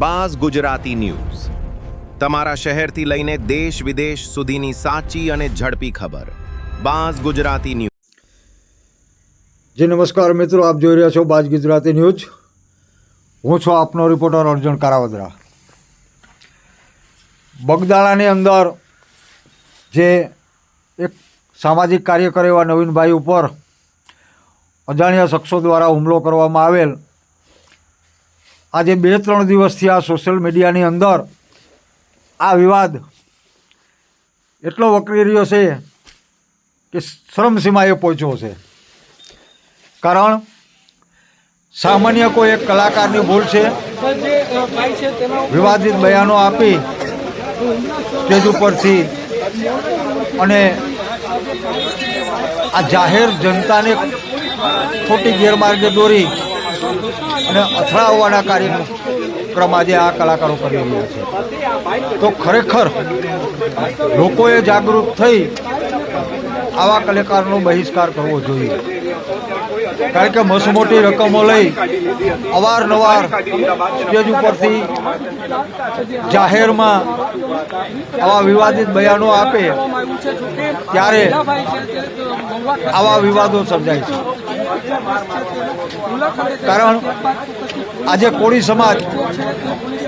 Buzz Gujarati news. તમારા શહેરથી લઈને દેશ વિદેશ સુધીની સાચી અને ઝડપી ખબર. Buzz Gujarati news. જી, નમસ્કાર મિત્રો, આપ જોઈ રહ્યા છો બાઝ ગુજરાતી ન્યૂઝ. હું છું આપનો રિપોર્ટર અર્જુન કારાવદરા. બગદાણાની અંદર જે એક સામાજિક કાર્યકર એવા નવીનભાઈ ઉપર અજાણ્યા શખ્સો દ્વારા હુમલો કરવામાં આવેલ આજે બે ત્રણ દિવસથી આ સોશિયલ મીડિયાની અંદર આ વિવાદ એટલો વકરી રહ્યો છે કે શ્રમસીમાએ પહોંચ્યો છે. કારણ સામાન્ય કોઈ એક કલાકારની ભૂલ છે. વિવાદિત બયાનો આપી સ્ટેજ ઉપરથી અને આ જાહેર જનતાને ખોટી ગેરમાર્ગે દોરી અને અથડાવવાના કાર્યક્રમ આજે આ કલાકારો કરી રહ્યા છે. તો ખરેખર લોકોએ જાગૃત થઈ આવા કલાકારનો બહિષ્કાર કરવો જોઈએ. કારણ કે મસ મોટી રકમો લઈ અવારનવાર સ્ટેજ ઉપરથી જાહેરમાં આવા વિવાદિત બયાનો આપે ત્યારે આવા વિવાદો સર્જાય છે. કારણ આજે કોળી સમાજ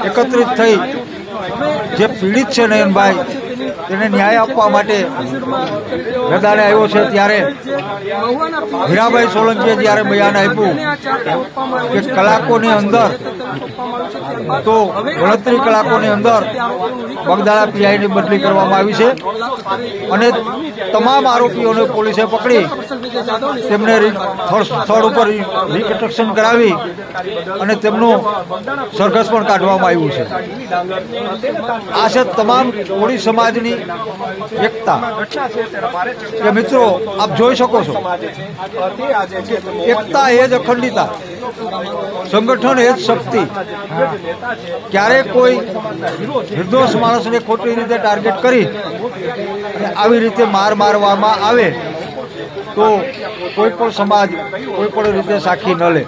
એકત્રિત થઈ જે પીડિત છે નયનભાઈ, તેને ન્યાય આપવા માટે મેદાને આવ્યો છે ત્યારે હીરાભાઈ સોલંકીએ જ્યારે બયાન આપ્યું કે કલાકોની અંદર, તો ગણતરી કલાકોની અંદર બગદાણા પીઆઈની બદલી કરવામાં આવી છે. અને તમામ આરોપીઓને પોલીસે પકડી, તેમને સ્થળ ઉપર રિકન્સ્ટ્રક્શન કરાવી અને તેમનું સરઘસ પણ કાઢવામાં આવ્યું છે. આ છે તમામ કોળી સમાજની એકતા કે મિત્રો, આપ જોઈ શકો છો. એકતા એ જ અખંડિતા સંગઠન એ જ શક્તિ. ક્યારે કોઈ નિર્દોષ માણસને ખોટી રીતે ટાર્ગેટ કરી અને આવી રીતે માર મારવામાં આવે, તો કોઈ પણ સમાજ કોઈ પણ રીતે સાખી ન લે.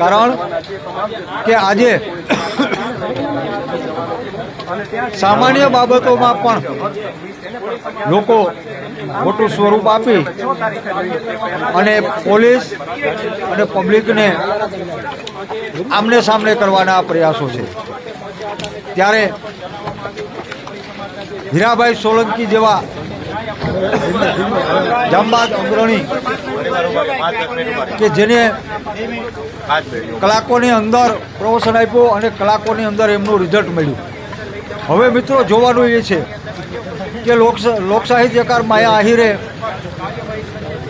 કારણ કે આજે સામાન્ય બાબતોમાં પણ લોકો મોટું સ્વરૂપ આપી અને પોલીસ અને પબ્લિકને આમને સામને કરવાના પ્રયાસો છે. ત્યારે હીરાભાઈ સોલંકી જેવા જાંબાદ અગ્રણી કે જેને કલાકોની અંદર પ્રવચન આપ્યું અને કલાકોની અંદર એમનું રિઝલ્ટ મળ્યું. હવે મિત્રો જોવાનું એ છે કે લોક લોકસાહિત્યકાર માયા આહિરે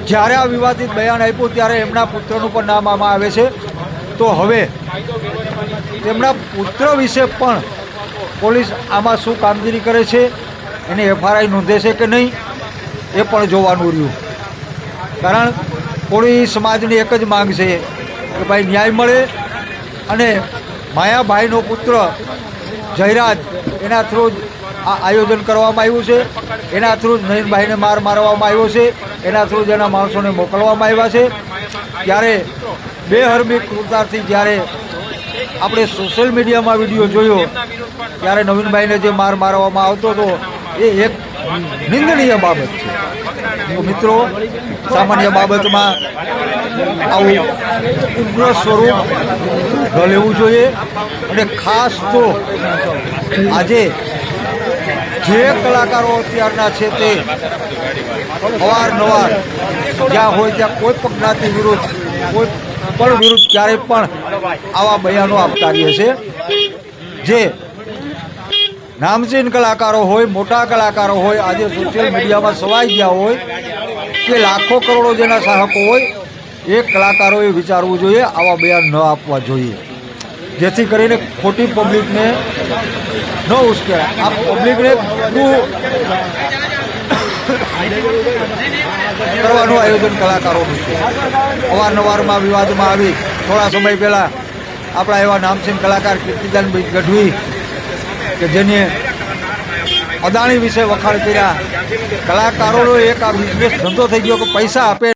જ્યારે આ વિવાદિત બયાન આપ્યું ત્યારે એમના પુત્રનું પણ નામ આમાં આવે છે. તો હવે તેમના પુત્ર વિશે પણ પોલીસ આમાં શું કામગીરી કરે છે એને એફઆરઆઈ નોંધે છે કે નહીં એ પણ જોવાનું રહ્યું. કારણ કોળી સમાજની એક જ માંગ છે કે ભાઈ ન્યાય મળે અને માયાભાઈનો પુત્ર જયરાજ એના થ્રુ જ આ આયોજન કરવામાં આવ્યું છે. એના થ્રુ જ નયનભાઈને માર મારવામાં આવ્યો છે. એના થ્રુ જ એના માણસોને મોકલવામાં આવ્યા છે. ત્યારે બેહરમી કૃતાર્થી જ્યારે આપણે સોશિયલ મીડિયામાં વીડિયો જોયો, ત્યારે નવીનભાઈને જે માર મારવામાં આવતો હતો, એ એક નિંદનીય બાબત છે. મિત્રો, સામાન્ય બાબતમાં આવું ઉગ્ર સ્વરૂપ ન લેવું જોઈએ. અને ખાસ તો આજે જે કલાકારો અત્યારના છે તે અવારનવાર જ્યાં હોય ત્યાં કોઈ પણ જ્ઞાતિ વિરુદ્ધ, કોઈ પણ વિરુદ્ધ ક્યારેય પણ આવા બયાનો આપતા રહે છે. જે નામચીન કલાકારો હોય, મોટા કલાકારો હોય, આજે સોશિયલ મીડિયામાં સવાઈ ગયા હોય કે લાખો કરોડો જેના સાહકો હોય એ કલાકારોએ વિચારવું જોઈએ, આવા બયાન ન આપવા જોઈએ. જેથી કરીને ખોટી પબ્લિકને ન ઉશ્કેરાય આ પબ્લિકને કરવાનું આયોજન કલાકારોનું છે અવારનવારમાં વિવાદમાં આવી. થોડા સમય પહેલાં આપણા એવા નામચીન કલાકાર કીર્તિદાનભાઈ ગઢવી કે જેને અદાણી વિશે વખાણ કર્યા. કલાકારોનો એક આ બિઝનેસ ધંધો થઈ ગયો કે પૈસા આપે